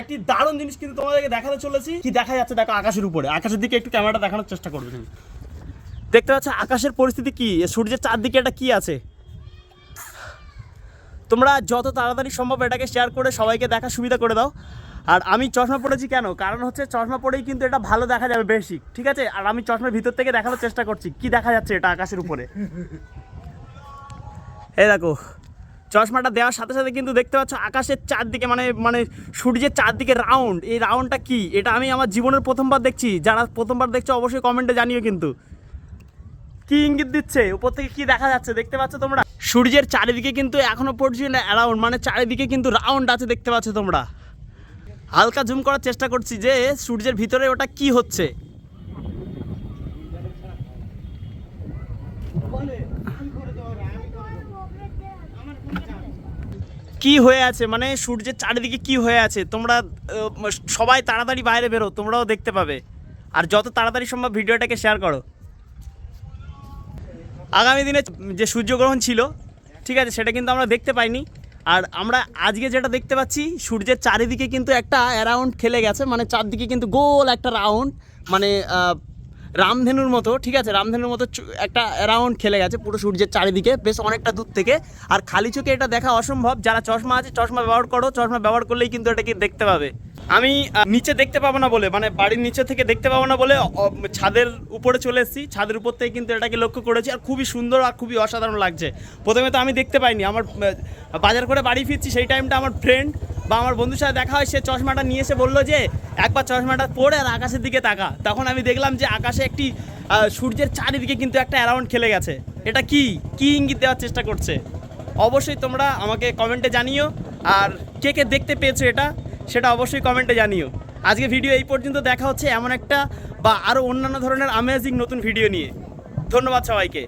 একটি দারুণ জিনিস কিন্তু তোমাদেরকে দেখাতে চলেছি। কি দেখা যাচ্ছে দেখো আকাশের উপরে। আকাশের দিকে একটু ক্যামেরাটা দেখানোর চেষ্টা করবে। তুমি দেখতে পাচ্ছ আকাশের পরিস্থিতি কি? সূর্যের চারদিকে এটা কি আছে? তোমরা যত তাড়াতাড়ি সম্ভব এটাকে শেয়ার করে সবাইকে দেখা সুবিধা করে দাও। আর আমি চশমা পড়েছি কেন? কারণ হচ্ছে চশমা পরেই কিন্তু এটা ভালো দেখা যাবে বেশি। ঠিক আছে? আর আমি চশমার ভিতর থেকে দেখানোর চেষ্টা করছি। কি দেখা যাচ্ছে এটা আকাশের উপরে? এই দেখো চশমাটা দেওয়ার সাথে সাথে কিন্তু দেখতে পাচ্ছ আকাশের চারদিকে মানে মানে সূর্যের চারদিকে রাউন্ড এই রাউন্ডটা কি? এটা আমি আমার জীবনের প্রথমবার দেখছি। যারা প্রথমবার দেখছ অবশ্যই কমেন্টে জানিও কিন্তু। কি ইঙ্গিত দিচ্ছে? উপর থেকে কি দেখা যাচ্ছে? দেখতে পাচ্ছ তোমরা? সূর্যের চারিদিকে কিন্তু এখনও পর্যন্ত অ্যারাউন্ড মানে চারিদিকে কিন্তু রাউন্ড আছে দেখতে পাচ্ছ তোমরা। হালকা জুম করার চেষ্টা করছি যে সূর্যের ভিতরে ওটা কি হচ্ছে। কি হয়ে আছে? মানে সূর্যের চারিদিকে কি হয়ে আছে? তোমরা সবাই তাড়াতাড়ি বাইরে বেরো, তোমরাও দেখতে পাবে। আর যত তাড়াতাড়ি সম্ভব ভিডিওটাকে শেয়ার করো। আগামী দিনে যে সূর্যগ্রহণ ছিল, ঠিক আছে, সেটা কিন্তু আমরা দেখতে পাইনি। আর আমরা আজকে যেটা দেখতে পাচ্ছি, সূর্যের চারিদিকে কিন্তু একটা অ্যারাউন্ড খেলে গেছে মানে চারদিকে কিন্তু গোল একটা রাউন্ড মানে রামধেনুর মতো, ঠিক আছে? রামধেনুর মতো একটা অ্যারাউন্ড খেলে গেছে পুরো সূর্যের চারিদিকে, বেশ অনেকটা দূর থেকে। আর খালি চোখে এটা দেখা অসম্ভব। যারা চশমা আছে, চশমা ব্যবহার করো। চশমা ব্যবহার করলেই কিন্তু এটাকে দেখতে পাবে। আমি নিচে দেখতে পাবো না বলে মানে বাড়ির নিচে থেকে দেখতে পাবো না বলে ছাদের উপরে চলে এসেছি। ছাদের উপর থেকে কিন্তু এটাকে লক্ষ্য করেছি। আর খুবই সুন্দর আর খুবই অসাধারণ লাগছে। প্রথমে তো আমি দেখতে পাইনি। আমার বাজার করে বাড়ি ফিরছি, সেই টাইমটা আমার ফ্রেন্ড বা আমার বন্ধুর সাথে দেখা হয়, সে চশমাটা নিয়ে এসে বলল যে, একবার চশমাটা পরে আর আকাশের দিকে তাকা। তখন আমি দেখলাম যে, আকাশে একটি সূর্যের চারিদিকে কিন্তু একটা অ্যারাউন্ড খেলে গেছে। এটা কি? কি ইঙ্গিত দেওয়ার চেষ্টা করছে? অবশ্যই তোমরা আমাকে কমেন্টে জানিও। আর কে কে দেখতে পেয়েছ এটা, সেটা অবশ্যই কমেন্টে জানিও। আজকে ভিডিও এই পর্যন্ত, দেখা হচ্ছে এমন একটা বা আরও অন্যান্য ধরনের আমেজিং নতুন ভিডিও নিয়ে। ধন্যবাদ সবাইকে।